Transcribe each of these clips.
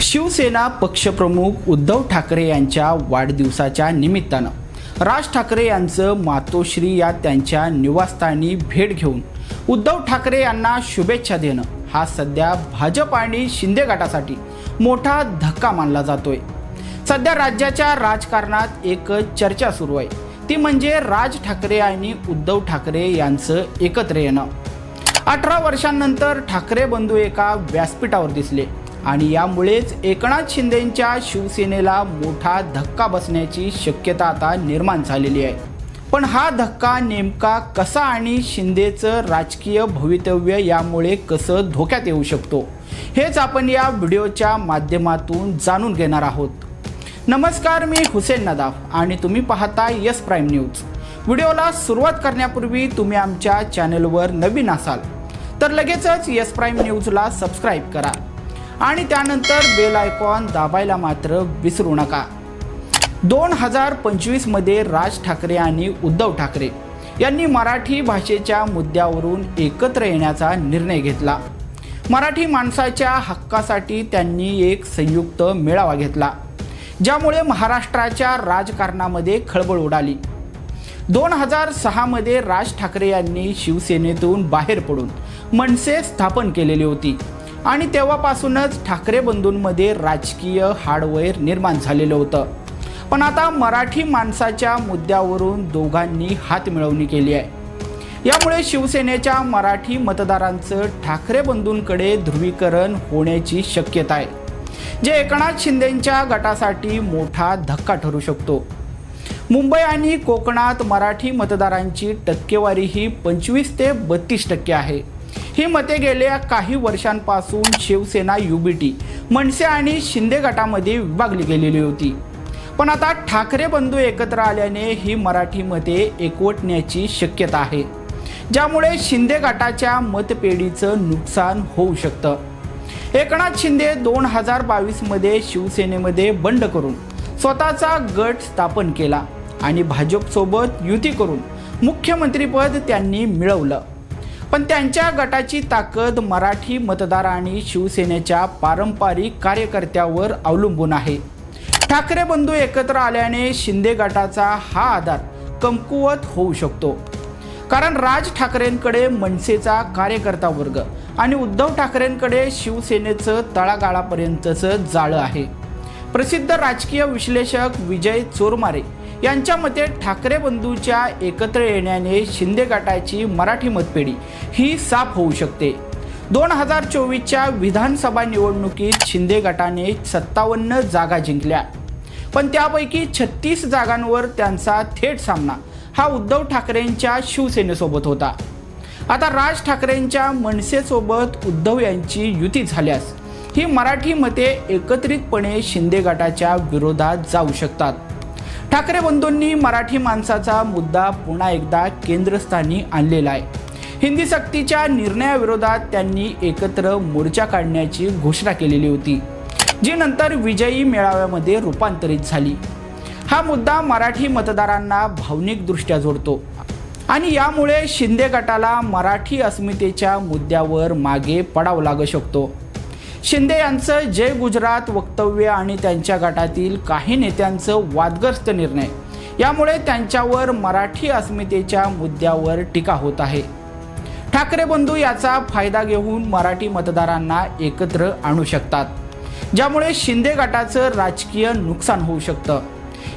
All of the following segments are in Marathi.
शिवसेना पक्षप्रमुख उद्धव ठाकरे यांच्या वाढदिवसाच्या निमित्तानं. राज ठाकरे यांचं मातोश्री या त्यांच्या निवासस्थानी भेट घेऊन उद्धव ठाकरे यांना शुभेच्छा देणं हा सध्या भाजप आणि शिंदे गटासाठी मोठा धक्का मानला जातोय. सध्या राज्याच्या राजकारणात एक चर्चा सुरू आहे. ती म्हणजे राज ठाकरे आणि उद्धव ठाकरे यांचं एकत्र येणं. अठरा वर्षांनंतर ठाकरे बंधू एका व्यासपीठावर दिसले. आणि यामुळेच एकनाथ शिंदेंच्या शिवसेनेला मोठा धक्का बसण्याची शक्यता आता निर्माण झालेली आहे. पण हा धक्का नेमका कसा आणि शिंदेचं राजकीय भवितव्य यामुळे कसं धोक्यात येऊ शकतो हेच आपण या व्हिडिओच्या माध्यमातून जाणून घेणार आहोत. नमस्कार मी हुसेन नदाफ आणि तुम्ही पाहता यस प्राईम न्यूज. व्हिडिओला सुरुवात करण्यापूर्वी तुम्ही आमच्या चॅनलवर नवीन असाल तर लगेचच यस प्राईम न्यूजला सबस्क्राईब करा. आणि त्यानंतर बेल आयकॉन दाबायला मात्र विसरू नका. दोन हजार पंचवीसमध्ये राज ठाकरे आणि उद्धव ठाकरे यांनी मराठी भाषेच्या मुद्द्यावरून एकत्र येण्याचा निर्णय घेतला. मराठी माणसाच्या हक्कासाठी त्यांनी एक संयुक्त मेळावा घेतला ज्यामुळे महाराष्ट्राच्या राजकारणामध्ये खळबळ उडाली. दोन हजार सहामध्ये राज ठाकरे यांनी शिवसेनेतून बाहेर पडून मनसे स्थापन केलेली होती. आणि तेव्हापासूनच ठाकरे बंधूंमध्ये राजकीय हाडवैर निर्माण झालेलं होतं. पण आता मराठी माणसाच्या मुद्द्यावरून दोघांनी हात मिळवणी केली आहे. यामुळे शिवसेनेच्या मराठी मतदारांचं ठाकरे बंधूंकडे ध्रुवीकरण होण्याची शक्यता आहे जे एकनाथ शिंदेंच्या गटासाठी मोठा धक्का ठरू शकतो. मुंबई आणि कोकणात मराठी मतदारांची टक्केवारी ही पंचवीस ते बत्तीस टक्के आहे. ही मते गेल्या काही वर्षांपासून शिवसेना युबीटी मनसे आणि शिंदे गटामध्ये विभागली गेलेली होती. पण आता ठाकरे बंधू एकत्र आल्याने ही मराठी मते एकवटण्याची शक्यता आहे. ज्यामुळे शिंदे गटाच्या मतपेढीचं नुकसान होऊ शकतं. एकनाथ शिंदे दोन हजार बावीसमध्ये शिवसेनेमध्ये बंड करून स्वतःचा गट स्थापन केला आणि भाजपसोबत युती करून मुख्यमंत्रीपद त्यांनी मिळवलं. पण त्यांच्या गटाची ताकद मराठी मतदार आणि शिवसेनेच्या पारंपरिक कार्यकर्त्यावर अवलंबून आहे. ठाकरे बंधू एकत्र आल्याने शिंदे गटाचा हा आधार कमकुवत होऊ शकतो. कारण राज ठाकरेंकडे मनसेचा कार्यकर्ता वर्ग आणि उद्धव ठाकरेंकडे शिवसेनेचं तळागाळापर्यंतचं जाळं आहे. प्रसिद्ध राजकीय विश्लेषक विजय चोरमारे यांच्या मते ठाकरे बंधूच्या एकत्र येण्याने शिंदे गटाची मराठी मतपेढी ही साफ होऊ शकते. दोन हजार चोवीसच्या विधानसभा निवडणुकीत शिंदे गटाने सत्तावन्न जागा जिंकल्या. पण त्यापैकी छत्तीस जागांवर त्यांचा थेट सामना हा उद्धव ठाकरेंच्या शिवसेनेसोबत होता. आता राज ठाकरेंच्या मनसेसोबत उद्धव यांची युती झाल्यास ही मराठी मते एकत्रितपणे शिंदे गटाच्या विरोधात जाऊ शकतात. ठाकरे बंधूंनी मराठी माणसाचा मुद्दा पुन्हा एकदा केंद्रस्थानी आणलेला आहे. हिंदी सक्तीच्या निर्णयाविरोधात त्यांनी एकत्र मोर्चा काढण्याची घोषणा केलेली होती जी नंतर विजयी मेळाव्यामध्ये रूपांतरित झाली. हा मुद्दा मराठी मतदारांना भावनिकदृष्ट्या जोडतो आणि यामुळे शिंदे गटाला मराठी अस्मितेच्या मुद्द्यावर मागे पडावं लागू शकतो. शिंदे यांचं जय गुजरात वक्तव्य आणि त्यांच्या गटातील काही नेत्यांचं वादग्रस्त निर्णय. यामुळे त्यांच्यावर मराठी अस्मितेच्या मुद्द्यावर टीका होत आहे. ठाकरे बंधू याचा फायदा घेऊन मराठी मतदारांना एकत्र आणू शकतात ज्यामुळे शिंदे गटाचं राजकीय नुकसान होऊ शकतं.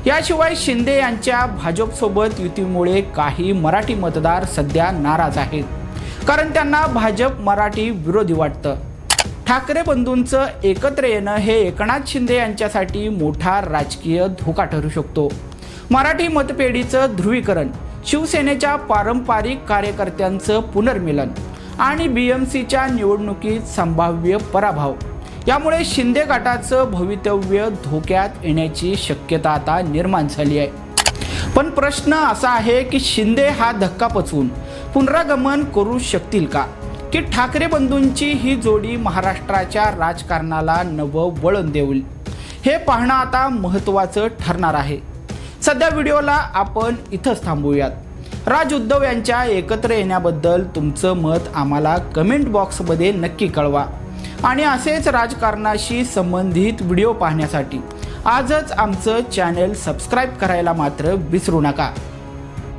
याशिवाय शिंदे यांच्या भाजपसोबत युतीमुळे काही मराठी मतदार सध्या नाराज आहेत कारण त्यांना भाजप मराठी विरोधी वाटतं. ठाकरे बंधूंचं एकत्र येणं हे एकनाथ शिंदे यांच्यासाठी मोठा राजकीय धोका ठरू शकतो. मराठी मतपेढीचं ध्रुवीकरण शिवसेनेच्या पारंपरिक कार्यकर्त्यांचं पुनर्मिलन आणि बी एम सीच्या निवडणुकीत संभाव्य पराभव. यामुळे शिंदे गटाचं भवितव्य धोक्यात येण्याची शक्यता आता निर्माण झाली आहे. पण प्रश्न असा आहे की शिंदे हा धक्का पचवून पुनरागमन करू शकतील का? की ठाकरे बंधूंची ही जोडी महाराष्ट्राच्या राजकारणाला नवं वळण देईल हे पाहणं आता महत्त्वाचं ठरणार आहे. सध्या व्हिडिओला आपण इथंच थांबूयात. राज उद्धव यांच्या एकत्र येण्याबद्दल तुमचं मत आम्हाला कमेंट बॉक्समध्ये नक्की कळवा. आणि असेच राजकारणाशी संबंधित व्हिडिओ पाहण्यासाठी आजच आमचं चॅनल सबस्क्राईब करायला मात्र विसरू नका.